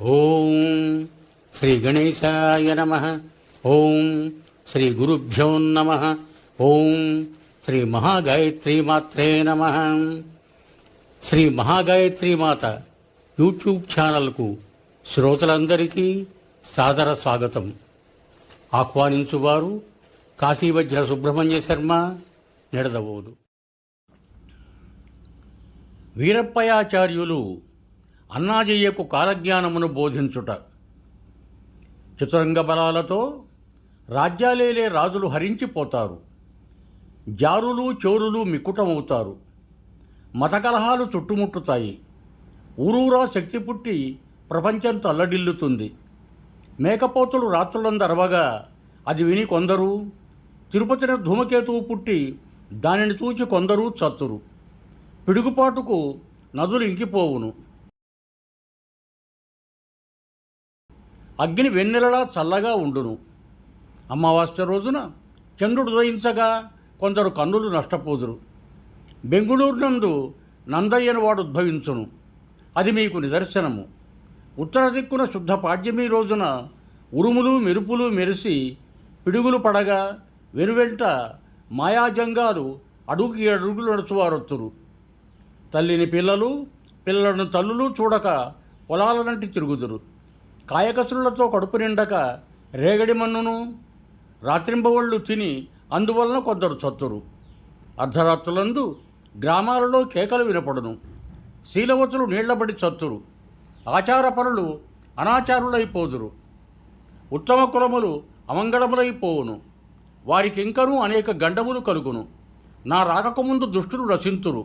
ఓం శ్రీ గణేశాయ నమ. ఓం శ్రీ గురుభ్యో నమ. ఓం శ్రీ మహాగాయత్రి మాత్రే నమ. శ్రీ మహాగాయత్రి మాత యూట్యూబ్ ఛానల్కు శ్రోతలందరికీ సాదర స్వాగతం. ఆహ్వానించువారు కాశీవజ్ర సుబ్రహ్మణ్య శర్మ నిడదవోదు. వీరప్పయాచార్యులు అన్నాజయ్యకు కాలజ్ఞానమును బోధించుట. చతురంగ బలాలతో రాజ్యాలేలే రాజులు హరించిపోతారు. జారులు చోరులు మిక్కుటమవుతారు మతకలహాలు చుట్టుముట్టుతాయి. ఊరూరా శక్తి పుట్టి ప్రపంచం తల్లడిల్లుతుంది. మేకపోతులు రాత్రులందరవగా అది విని కొందరు తిరుపతిన ధూమకేతువు పుట్టి దానిని చూచి కొందరు చత్తురు. పిడుగుపాటుకు నదులు ఇంకిపోవును. అగ్ని వెన్నెలలా చల్లగా ఉండును. అమావాస్య రోజున చంద్రుడు ఉదయించగా కొందరు కన్నులు నష్టపోదురు. బెంగుళూరు నందు నందయ్యను వాడు ఉద్భవించును. అది మీకు నిదర్శనము. ఉత్తర దిక్కున శుద్ధ పాడ్యమి రోజున ఉరుములు మెరుపులు మెరిసి పిడుగులు పడగా వెనువెంట మాయాజంగాలు అడుగుకి అడుగులు నడుచువారొత్తురు. తల్లిని పిల్లలు పిల్లలను తల్లులు చూడక పొలాలనంటి తిరుగుదురు. కాయకసులతో కడుపు నిండక రేగడి మన్నును రాత్రింబవళ్ళు తిని అందువలన కొందరు చత్తురు. అర్ధరాత్రులందు గ్రామాలలో కేకలు వినపడును. శీలవతులు నీళ్ళబడి చత్తురు. ఆచారపరులు అనాచారులైపోదురు ఉత్తమ కులములు అమంగళములైపోవును వారికింకనూ అనేక గండములు కలుగును. నా రాకముందు దుష్టులు రచింతురు.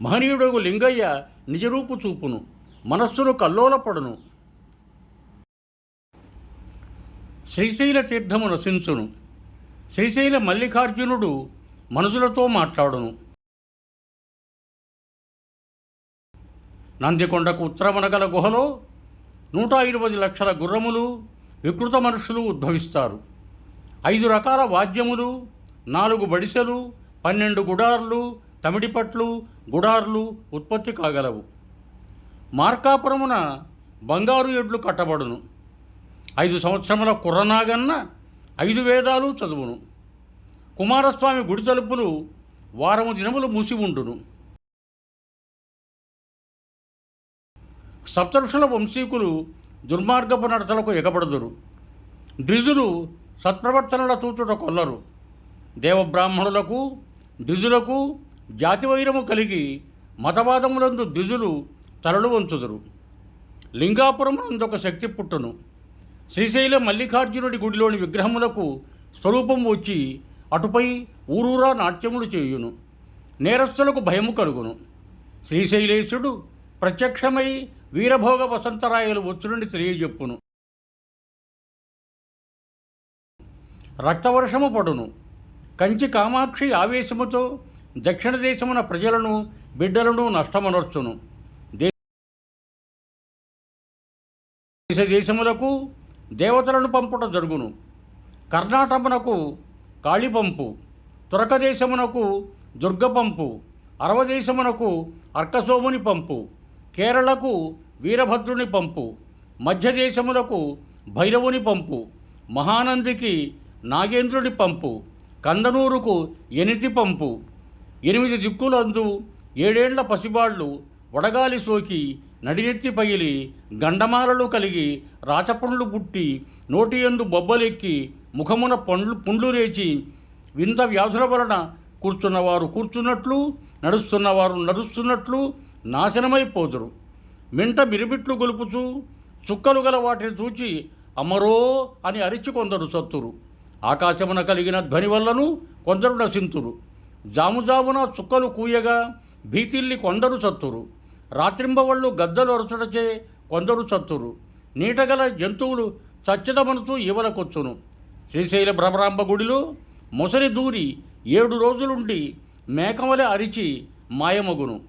మహనీయుడు లింగయ్య నిజరూపు చూపును. మనస్సును కల్లోలపడును. శ్రీశైల తీర్థము రసించును శ్రీశైల మల్లికార్జునుడు మనుషులతో మాట్లాడును. నందికొండకు ఉత్తరమనగల గుహలో నూట ఇరవై లక్షల గుర్రములు వికృత మనుషులు ఉద్భవిస్తారు. ఐదు రకాల వాద్యములు నాలుగు బడిసెలు పన్నెండు గుడార్లు తమిడిపట్లు గుడార్లు ఉత్పత్తి కాగలవు. మార్కాపురమున బంగారు ఎడ్లు కట్టబడును. ఐదు సంవత్సరముల కుర్రనాగన్న ఐదు వేదాలు చదువును. కుమారస్వామి గుడి తలుపులు వారము దినములు మూసి ఉండును. సప్తఋషుల వంశీకులు దుర్మార్గపు నడతలకు ఎగబడుదురు. ద్విజులు సత్ప్రవర్తనల చూచుట కొల్లరు. దేవబ్రాహ్మణులకు ద్విజులకు జాతివైరము కలిగి మతవాదములందు ద్విజులు తలలు వంచుదురు. లింగాపురమునందొక శక్తి పుట్టును. శ్రీశైల మల్లికార్జునుడి గుడిలోని విగ్రహములకు స్వరూపం వచ్చి అటుపై ఊరూరా నాట్యములు చేయును. నేరస్తులకు భయము కలుగును. శ్రీశైలేశుడు ప్రత్యక్షమై వీరభోగ వసంతరాయలు వచ్చునని తెలియజెప్పును. రక్తవర్షము పడును. కంచి కామాక్షి ఆవేశముతో దక్షిణ దేశమున ప్రజలను బిడ్డలను నష్టమనర్చును. దేశ దేశములకు దేవతలను పంపుట జరుగును. కర్ణాటమునకు కాళిపంపు తురకదేశమునకు దుర్గపంపు అరవదేశమునకు అర్కసోముని పంపు కేరళకు వీరభద్రుని పంపు మధ్యదేశములకు భైరవుని పంపు మహానందికి నాగేంద్రుడి పంపు కందనూరుకు ఎనిటి పంపు ఎనిమిది దిక్కులందు ఏడేండ్ల పసిబాళ్ళు వడగాలి సోకి నడినెత్తి పగిలి గండమాలలు కలిగి రాచపండ్లు పుట్టి నోటి ఎందు బొబ్బలెక్కి ముఖమున పండ్లు పుండ్లు రేచి వింత వ్యాధుల వలన కూర్చున్నవారు కూర్చున్నట్లు నడుస్తున్నవారు నడుస్తున్నట్లు నాశనమైపోదురు. మింట మిరిమిట్లు గొలుపుచూ చుక్కలు గల వాటిని చూచి అమరో అని అరిచి కొందరు సత్తురు. ఆకాశమున కలిగిన ధ్వని వల్లను కొందరు నశింతురు. జాముజామున చుక్కలు కూయగా భీతిల్లి కొందరు సత్తురు. రాత్రింబవళ్ళు గద్దలు అరచుటచే కొందరు చత్తురు. నీటగల జంతువులు చచ్చితమనుతూ ఇవలకొచ్చును శ్రీశైల భ్రమరాంబ గుడిలో ముసలి దూరి ఏడు రోజులుండి మేకవలె అరిచి మాయమగును.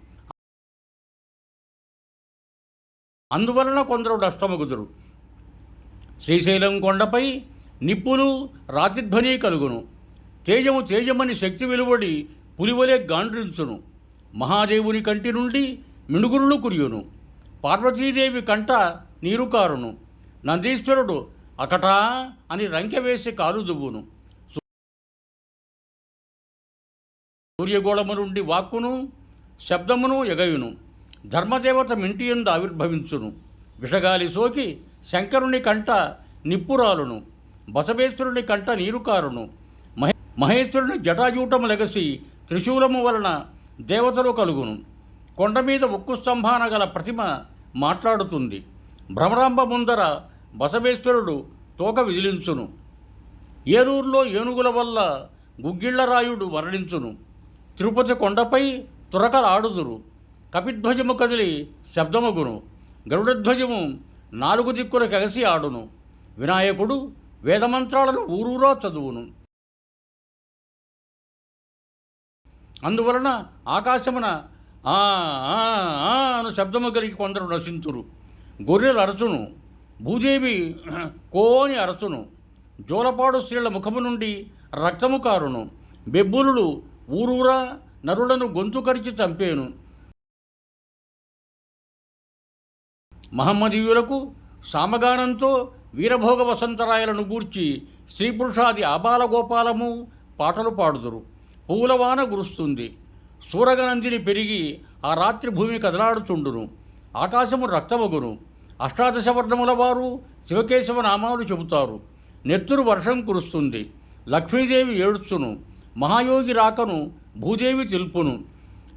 అందువలన కొందరు నష్టమగుదురు. శ్రీశైలం కొండపై నిప్పులు రాతిధ్వని కలుగును. తేజము తేజమని శక్తి వెలువడి పులివలే గాండ్రించును. మహాదేవుని కంటి నుండి మిణుగురులు కురియును పార్వతీదేవి కంట నీరు కారును నందీశ్వరుడు అకటా అని రంకె వేసి కాలు దువ్వును సూర్యగోళము నుండి వాక్కును శబ్దమును ఎగయును. ధర్మదేవత మింటియందు ఆవిర్భవించును. విషగాలి సోకి శంకరుని కంట నిప్పురాలును. బసవేశ్వరుని కంట నీరుకారును. మహే మహేశ్వరుని జటాజూటము లెగసి త్రిశూలము వలన దేవతలు కలుగును. కొండ మీద ఉక్కు స్తంభాన గల ప్రతిమ మాట్లాడుతుంది. భ్రమరాంబ ముందర బసవేశ్వరుడు తోక విదిలించును. ఏరూరులో ఏనుగుల వల్ల గుగ్గిళ్ళరాయుడు మరణించును. తిరుపతి కొండపై తురకలాడుదురు. కపిధ్వజము కదిలి శబ్దమగును. గరుడధ్వజము నాలుగు దిక్కులకు ఎగసి ఆడును. వినాయకుడు వేదమంత్రాలను ఊరూరా చదువును. అందువలన ఆకాశమున ఆ అను శబ్దము కలిగి కొందరు నశించురు. గొర్రెలు అరచును భూదేవి కోని అరచును జోలపాడు స్త్రీల ముఖము నుండి రక్తము కారును బెబ్బులు ఊరూరా నరులను గొంతు కరిచి చంపేను. మహమ్మదీయులకు సామగానంతో వీరభోగ వసంతరాయలను గూర్చి స్త్రీ పురుషాది ఆబాల గోపాలము పాటలు పాడుదురు. పూలవాన గురుస్తుంది. సూరగనందిని పెరిగి ఆ రాత్రి భూమి కదలాడుచుండును. ఆకాశము రక్తమగును. అష్టాదశవర్ణముల వారు శివకేశవ నామాలు చెబుతారు. నెత్తురు వర్షం కురుస్తుంది. లక్ష్మీదేవి ఏడుచును. మహాయోగి రాకను భూదేవి తెలుపును.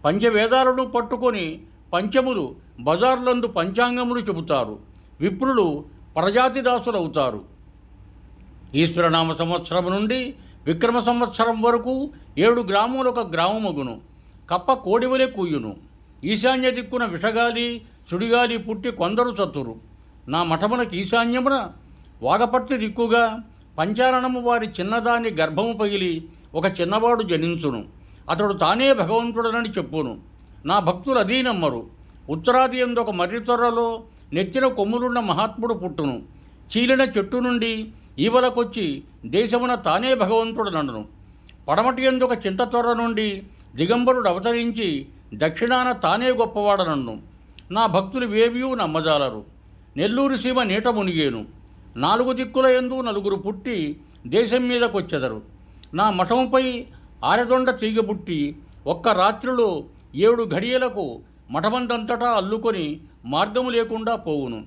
పంచవేదాలను పట్టుకొని పంచములు బజార్లందు పంచాంగములు చెబుతారు. విప్రులు ప్రజాతి దాసులవుతారు ఈశ్వరనామ సంవత్సరం నుండి విక్రమ సంవత్సరం వరకు ఏడు గ్రాములు ఒక గ్రామమగును. కప్ప కోడివలే కూయును. ఈశాన్య దిక్కున విషగాలి సుడిగాలి పుట్టి కొందరు చతురు. నా మఠమునకు ఈశాన్యమున వాగపట్టి దిక్కుగా పంచారణము వారి చిన్నదాని గర్భము పగిలి ఒక చిన్నవాడు జనించును. అతడు తానే భగవంతుడనని చెప్పును. నా భక్తులు అదీ నమ్మరు. ఉత్తరాది ఎందు ఒక మర్రి నెత్తిన కొమ్ములున్న మహాత్ముడు పుట్టును. చీలిన చెట్టు నుండి ఈవలకొచ్చి దేశమున తానే భగవంతుడు నన్ను పడమటి ఎందు ఒక చింత నుండి దిగంబరుడు అవతరించి దక్షిణాన తానే గొప్పవాడనన్ను. నా భక్తులు వేవియు నమ్మజాలరు. నెల్లూరు సీమ నీట మునిగేను. నాలుగు దిక్కుల ఎందు నలుగురు పుట్టి దేశం మీదకొచ్చెదరు. నా మఠముపై ఆరదొండ తీగ పుట్టి ఒక్క రాత్రిలో ఏడు ఘడియలకు మఠమంతంతటా అల్లుకొని మార్గము లేకుండా పోవును.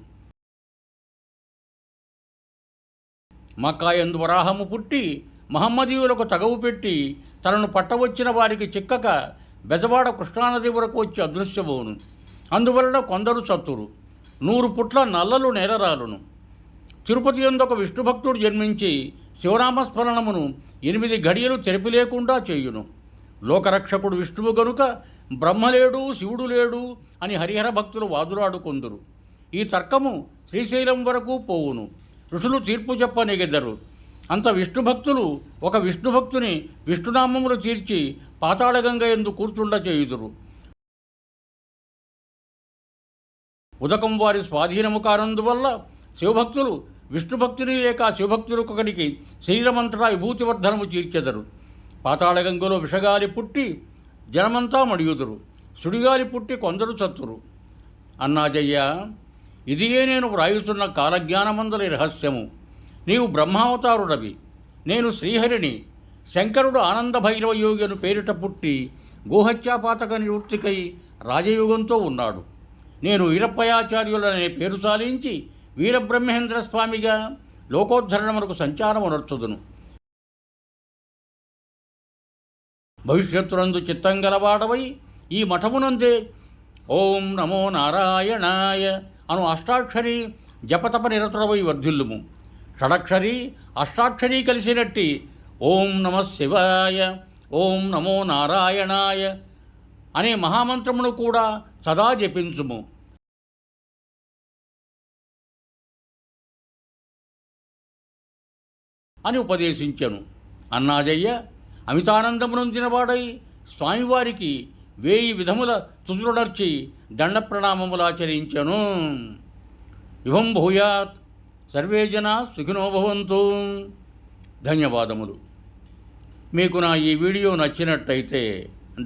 మకాయందు వరాహము పుట్టి మహమ్మదీయులకు తగవు పెట్టి తనను పట్టవచ్చిన వారికి చిక్కక బెజవాడ కృష్ణానది వరకు వచ్చి అదృశ్యమవును. అందువలన కొందరు చత్తురు నూరు పుట్ల నల్లలు నేరరాలును. తిరుపతి ఎందొక విష్ణుభక్తుడు జన్మించి శివనామస్మరణమును ఎనిమిది గడియలు తెరిపి లేకుండా చేయును. లోకరక్షకుడు విష్ణువు గనుక బ్రహ్మలేడు శివుడు లేడు అని హరిహర భక్తులు వాదులాడుకొందురు. ఈ తర్కము శ్రీశైలం వరకు పోవును. ఋషులు తీర్పు చెప్పనెగెదరు. అంత విష్ణు భక్తులు ఒక విష్ణు భక్తుని విష్ణునామములు తీర్చి పాతాళగంగ ఎందు కూర్చుండ చేయుదురు ఉదకం వారి స్వాధీనము కానందువల్ల శివభక్తులు విష్ణుభక్తుని లేక శివభక్తులకొకరికి శరీరమంతటా విభూతివర్ధనము తీర్చెదరు. పాతాళగంగలో విషగాలి పుట్టి జనమంతా మడియుదురు. సుడిగాలి పుట్టి కొందరు చత్తురు అన్నాజయ్య ఇదియే నేను వ్రాయుతున్న కాలజ్ఞానమందలి రహస్యము. నీవు బ్రహ్మావతారుడవి. నేను శ్రీహరిని. శంకరుడు ఆనంద భైరవ యోగిను పేరిట పుట్టి గోహత్యాపాతక నివృత్తికై రాజయోగంతో ఉన్నాడు. నేను వీరప్పయాచార్యులనే పేరు సాలించి వీరబ్రహ్మేంద్ర స్వామిగా లోకోద్ధరణమునకు సంచారము నడుచుదును భవిష్యత్తునందు చిత్తం గలవాడవై ఈ మఠమునందే ఓం నమో నారాయణాయ అను అష్టాక్షరి జపతప నిరతుడవై వర్ధిల్లుము. షడక్షరి అష్టాక్షరి కలిసినట్టి. ఓం నమ శివాయ ఓం నమో నారాయణాయ అనే మహామంత్రమును కూడా సదా జపించుము. అని ఉపదేశించెను. అన్నాజయ్య అమితానందమునొందినవాడై స్వామివారికి వేయి విధముల తుదురుడర్చి దండ ప్రణామములాచరించను ఇవం భూయాత్ సర్వే జన సుఖినోభవంతు ధన్యవాదములు. మీకు నా ఈ వీడియో నచ్చినట్టయితే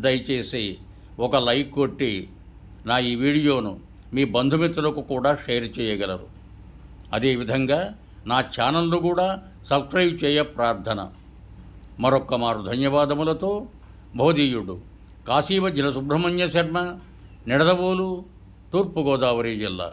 దయచేసి ఒక లైక్ కొట్టి నా ఈ వీడియోను మీ బంధుమిత్రులకు కూడా షేర్ చేయగలరు. అదేవిధంగా నా ఛానల్ను కూడా సబ్స్క్రైబ్ చేయ ప్రార్థన. మరొక్క మారు ధన్యవాదములతో భవదీయుడు కాశీవజ్ర సుబ్రహ్మణ్య శర్మ నిడదవోలు తూర్పుగోదావరి జిల్లా.